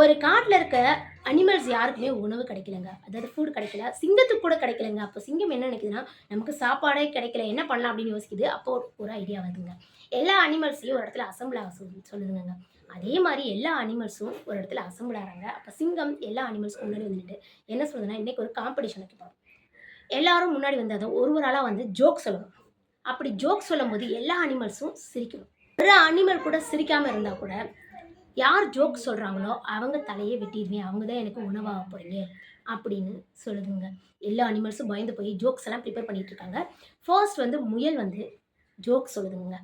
ஒரு காட்டில் இருக்க அனிமல்ஸ் யாருக்குமே உணவு கிடைக்கலங்க. அதாவது ஃபுட் கிடைக்கல. சிங்கத்துக்கு கூட கிடைக்கலங்க. அப்போ சிங்கம் என்ன நினைக்குதுன்னா நமக்கு சாப்பாடே கிடைக்கல. என்ன பண்ணலாம் அப்படின்னு யோசிக்குது. அப்போ ஒரு- ஐடியா வருதுங்க. எல்லா அனிமல்ஸையும் ஒரு இடத்துல அசம்பிள் ஆக சொல்லு சொல்லுதுங்க அதே மாதிரி எல்லா அனிமல்ஸும் ஒரு இடத்துல அசம்பிள் ஆகிறாங்க அப்போ சிங்கம் எல்லா அனிமல்ஸும் முன்னாடி வந்துட்டு என்ன சொல்லுதுன்னா இன்றைக்கி ஒரு காம்படிஷன் வைக்கப்படும் எல்லாரும் முன்னாடி வந்து அதை ஒரு ஒரு ஆளாக வந்து ஜோக் சொல்லணும். அப்படி ஜோக் சொல்லும்போது எல்லா அனிமல்ஸும் சிரிக்கணும். ஒரு அனிமல் கூட சிரிக்காமல் இருந்தால் கூட யார் ஜோக் சொல்கிறாங்களோ அவங்க தலையை வெட்டிடுவேன் அவங்க தான் எனக்கு உணவாக போகிறீங்க அப்படின்னு சொல்லுதுங்க. எல்லா அனிமல்ஸும் பயந்து போய் ஜோக்ஸ் எல்லாம் ப்ரிப்பேர் பண்ணிகிட்டு இருக்காங்க. ஃபர்ஸ்ட் வந்து முயல் வந்து ஜோக் சொல்லுதுங்க.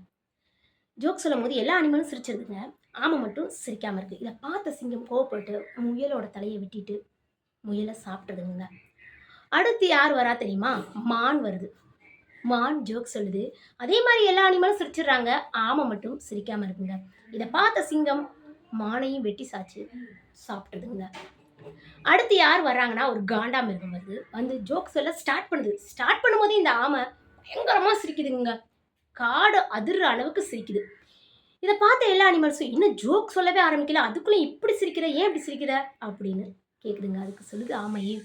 ஜோக் சொல்லும் போது எல்லா அனிமலும் சிரிச்சிருதுங்க. ஆமை மட்டும் சிரிக்காமல் இருக்குது இதை பார்த்த சிங்கம் கோவப்பட்டு முயலோட தலையை வெட்டிட்டு முயலை சாப்பிட்டதுங்க. அடுத்து யார் வரா தெரியுமா? மான் வருது. மான் ஜோக் சொல்லுது. அதே மாதிரி எல்லா அனிமலும் சிரிச்சிடுறாங்க. ஆமை மட்டும் சிரிக்காமல் இருக்குங்க. இதை பார்த்த சிங்கம் மானையும் வெட்டி சாச்சு சாப்பிட்டதுங்க. அடுத்து யார் வர்றாங்கன்னா ஒரு காண்டா மிருகம் வருது. வந்து ஜோக் சொல்ல ஸ்டார்ட் பண்ணுது. ஸ்டார்ட் பண்ணும்போது இந்த ஆமை பயங்கரமாக சிரிக்குதுங்க. காடு அதிர்ற அளவுக்கு சிரிக்குது. இதை பார்த்த எல்லா அனிமல்ஸும் இன்னும் ஜோக் சொல்லவே ஆரம்பிக்கல? அதுக்குள்ளே இப்படி சிரிக்கிற? ஏன் இப்படி சிரிக்கிற? அப்படின்னு கேட்குதுங்க அதுக்கு சொல்லுது ஆமையே.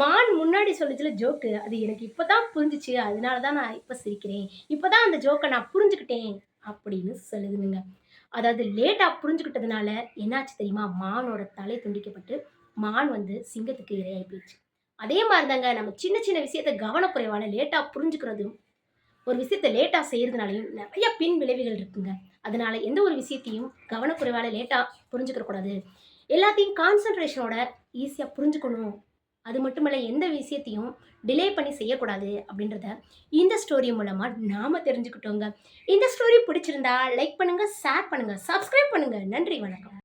மான் முன்னாடி சொல்லிச்சுல ஜோக்கு அது எனக்கு இப்போ தான் புரிஞ்சிச்சு. அதனால தான் நான் இப்போ சிரிக்கிறேன். இப்போ தான் அந்த ஜோக்கை நான் புரிஞ்சுக்கிட்டேன் அப்படின்னு சொல்லுதுங்க. அதாவது லேட்டாக புரிஞ்சுக்கிட்டதுனால என்னாச்சு தெரியுமா? மானோட தலை துண்டிக்கப்பட்டு மான் வந்து சிங்கத்துக்கு இரையாகி போயிடுச்சு. அதே மாதிரி தாங்க நம்ம சின்ன சின்ன விஷயத்த கவனக்குறைவான லேட்டாக புரிஞ்சுக்கிறதும் ஒரு விஷயத்தை லேட்டாக செய்கிறதுனாலையும் நிறைய பின் விளைவுகள் இருக்குங்க. அதனால எந்த ஒரு விஷயத்தையும் கவனக்குறைவான லேட்டாக புரிஞ்சுக்கிற கூடாது எல்லாத்தையும் கான்சன்ட்ரேஷனோட ஈஸியாக புரிஞ்சுக்கணும். அது மட்டுமல்ல எந்த விஷயத்தையும் டிலே பண்ணி செய்யக்கூடாது அப்படின்றத இந்த ஸ்டோரி மூலமாக நாம் தெரிஞ்சுக்கிட்டோங்க. இந்த ஸ்டோரி பிடிச்சிருந்தா லைக் பண்ணுங்கள் ஷேர் பண்ணுங்கள் சப்ஸ்கிரைப் பண்ணுங்கள் நன்றி வணக்கம்.